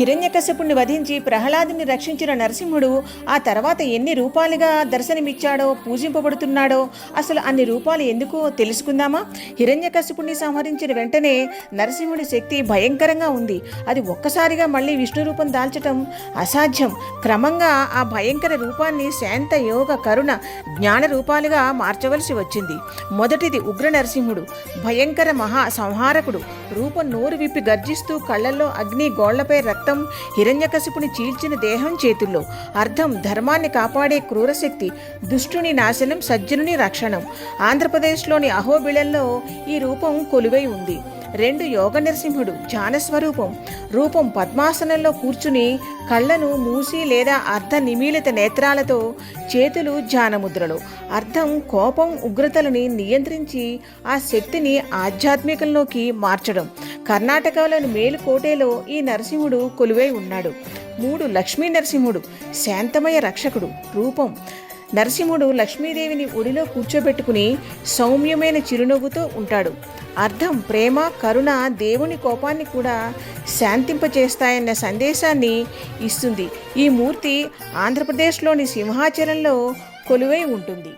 హిరణ్యకశపుణ్ణి వధించి ప్రహ్లాదుని రక్షించిన నరసింహుడు ఆ తర్వాత ఎన్ని రూపాలుగా దర్శనమిచ్చాడో పూజింపబడుతున్నాడో అసలు అన్ని రూపాలు ఎందుకో తెలుసుకుందామా? హిరణ్యకశపుణ్ణి సంహరించిన వెంటనే నరసింహుడి శక్తి భయంకరంగా ఉంది. అది ఒక్కసారిగా మళ్ళీ విష్ణు రూపం దాల్చటం అసాధ్యం. క్రమంగా ఆ భయంకర రూపాన్ని శాంత యోగ కరుణ జ్ఞాన రూపాలుగా మార్చవలసి వచ్చింది. మొదటిది ఉగ్ర నరసింహుడు. భయంకర మహా సంహారకుడు. రూపం నోరు విప్పి గర్జిస్తూ కళ్ళల్లో అగ్ని గోళ్ళపై రక్తం హిరణ్యకశిపుని చీల్చిన దేహం చేతుల్లో అర్థం ధర్మాన్ని కాపాడే క్రూరశక్తి దుష్టుని నాశనం సజ్జనుని రక్షణం. ఆంధ్రప్రదేశ్లోని అహోబిళల్లో ఈ రూపం కొలువై ఉంది. రెండు యోగ నరసింహుడు ధ్యానస్వరూపం రూపం పద్మాసనంలో కూర్చుని కళ్ళను మూసి లేదా అర్ధ నిమీలిత నేత్రాలతో చేతులు ధ్యానముద్రలు. అర్థం కోపం ఉగ్రతలని నియంత్రించి ఆ శక్తిని ఆధ్యాత్మికంలోకి మార్చడం. కర్ణాటకలోని మేలుకోటేలో ఈ నరసింహుడు కొలువై ఉన్నాడు. మూడు లక్ష్మీ నరసింహుడు శాంతమయ రక్షకుడు రూపం. నరసింహుడు లక్ష్మీదేవిని ఒడిలో కూర్చోబెట్టుకుని సౌమ్యమైన చిరునవ్వుతో ఉంటాడు. అర్థం ప్రేమ కరుణ దేవుని కోపాన్ని కూడా శాంతింపచేస్తాయన్న సందేశాన్ని ఇస్తుంది. ఈ మూర్తి ఆంధ్రప్రదేశ్లోని సింహాచలంలో కొలువై ఉంటుంది.